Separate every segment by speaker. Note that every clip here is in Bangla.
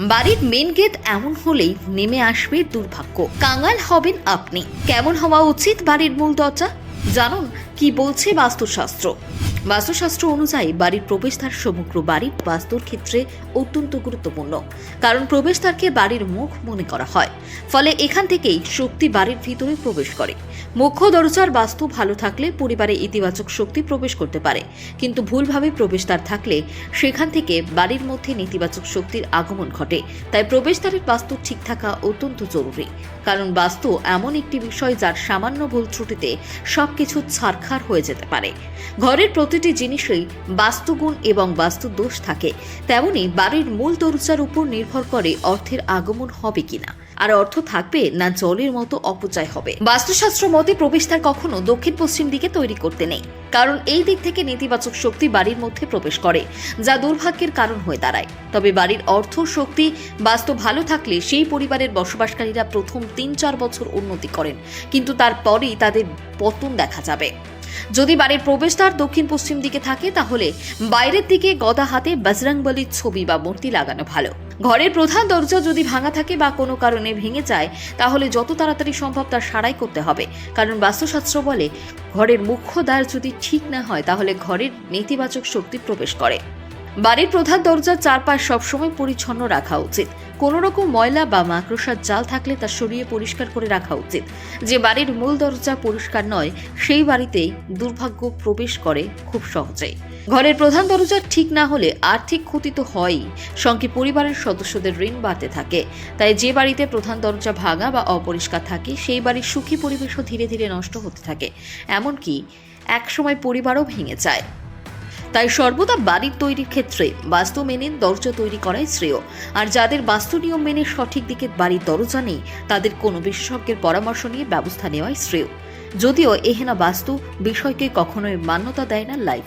Speaker 1: বাড়ির মেন গেট এমন হলেই নেমে আসবে দুর্ভাগ্য। কাঙাল হবেন আপনি। কেমন হওয়া উচিত বাড়ির মূল দরজা? জানুন, কি বলছে বাস্তুশাস্ত্র। বাস্তুশাস্ত্র অনুযায়ী বাড়ির প্রবেশদ্বার সমগ্র বাড়ির বাস্তুর ক্ষেত্রে অত্যন্ত গুরুত্বপূর্ণ, কারণ প্রবেশদ্বারকে বাড়ির মুখ মনে করা হয়। ফলে এখান থেকেই শক্তি বাড়ির ভিতরে প্রবেশ করে। মুখ্য দরজার বাস্তু ভালো থাকলে পরিবারে ইতিবাচক শক্তি প্রবেশ করতে পারে। কিন্তু ভুলভাবে প্রবেশদ্বার থাকলে সেখান থেকে বাড়ির মধ্যে নেতিবাচক শক্তির আগমন ঘটে। তাই প্রবেশদ্বারের বাস্তু ঠিক থাকা অত্যন্ত জরুরি। কারণ বাস্তু এমন একটি বিষয় যার সামান্য ভুল ত্রুটিতে সবকিছু ছারখার হয়ে যেতে পারে। ঘরের প্রতিটি জিনিসেই বাস্তুগুণ এবং বাস্তু দোষ থাকে। তেমনি বাড়ির মূল দরজার উপর নির্ভর করে অর্থের আগমন হবে কিনা। আর অর্থ থাকবে না জলের মতো অপচয় হবে। বাস্তুশাস্ত্র মতে প্রবেশদ্বার কখনো দক্ষিণ পশ্চিম দিকে তৈরি করতে নেই। কারণ এই দিক থেকে নেতিবাচক শক্তি বাড়ির মধ্যে প্রবেশ করে, যা দুর্ভাগ্যের কারণ হয়ে দাঁড়ায়। তবে বাড়ির অর্থ শক্তি বাস্তু ভালো থাকলে সেই পরিবারের বসবাসকারীরা প্রথম তিন চার বছর উন্নতি করেন। কিন্তু তারপরেই তাদের পতন দেখা যাবে। যদি বাড়ির প্রবেশদ্বার দক্ষিণ পশ্চিম দিকে থাকে, তাহলে বাইরের দিকে গদা হাতে বজরংবলির ছবি বা মূর্তি লাগানো ভালো। ঘরের প্রধান দরজা যদি ভাঙা থাকে বা কোনো কারণে ভেঙে যায়, তাহলে যত তাড়াতাড়ি সম্ভব তার সারাই করতে হবে। কারণ বাস্তুশাস্ত্র বলে, ঘরের মুখ্য দ্বার যদি ঠিক না হয়, তাহলে ঘরের নেতিবাচক শক্তি প্রবেশ করে। বাড়ির প্রধান দরজার চারপাশ সবসময় পরিচ্ছন্ন রাখা উচিত। কোনো রকম ময়লা বা মাকড়সার জাল থাকলে তা সরিয়ে পরিষ্কার করে রাখা উচিত। যে বাড়ির মূল দরজা পরিষ্কার নয়, সেই বাড়িতেই দুর্ভাগ্য প্রবেশ করে খুব সহজেই। ঘরের প্রধান দরজা ঠিক না হলে আর্থিক ক্ষতি তো হয়ই। সঙ্গে পরিবারের সদস্যদের ঋণ বাড়তে থাকে। তাই যে বাড়িতে প্রধান দরজা ভাঙা বা অপরিষ্কার থাকে, সেই বাড়ির সুখী পরিবেশও ধীরে ধীরে নষ্ট হতে থাকে। এমনকি একসময় পরিবারও ভেঙে যায়। তাই সর্বদা বাড়ির তৈরির ক্ষেত্রে বাস্তু মেনে দরজা তৈরি করাই শ্রেয়। আর যাদের বাস্তু নিয়ম মেনে সঠিক দিকে বাড়ির দরজা নেই, তাদের কোনো বিশেষজ্ঞের পরামর্শ নিয়ে ব্যবস্থা নেওয়াই শ্রেয়। যদিও এহেনা বাস্তু বিষয়কে কখনোই মান্যতা দেয় না life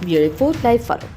Speaker 1: beautiful life for follow.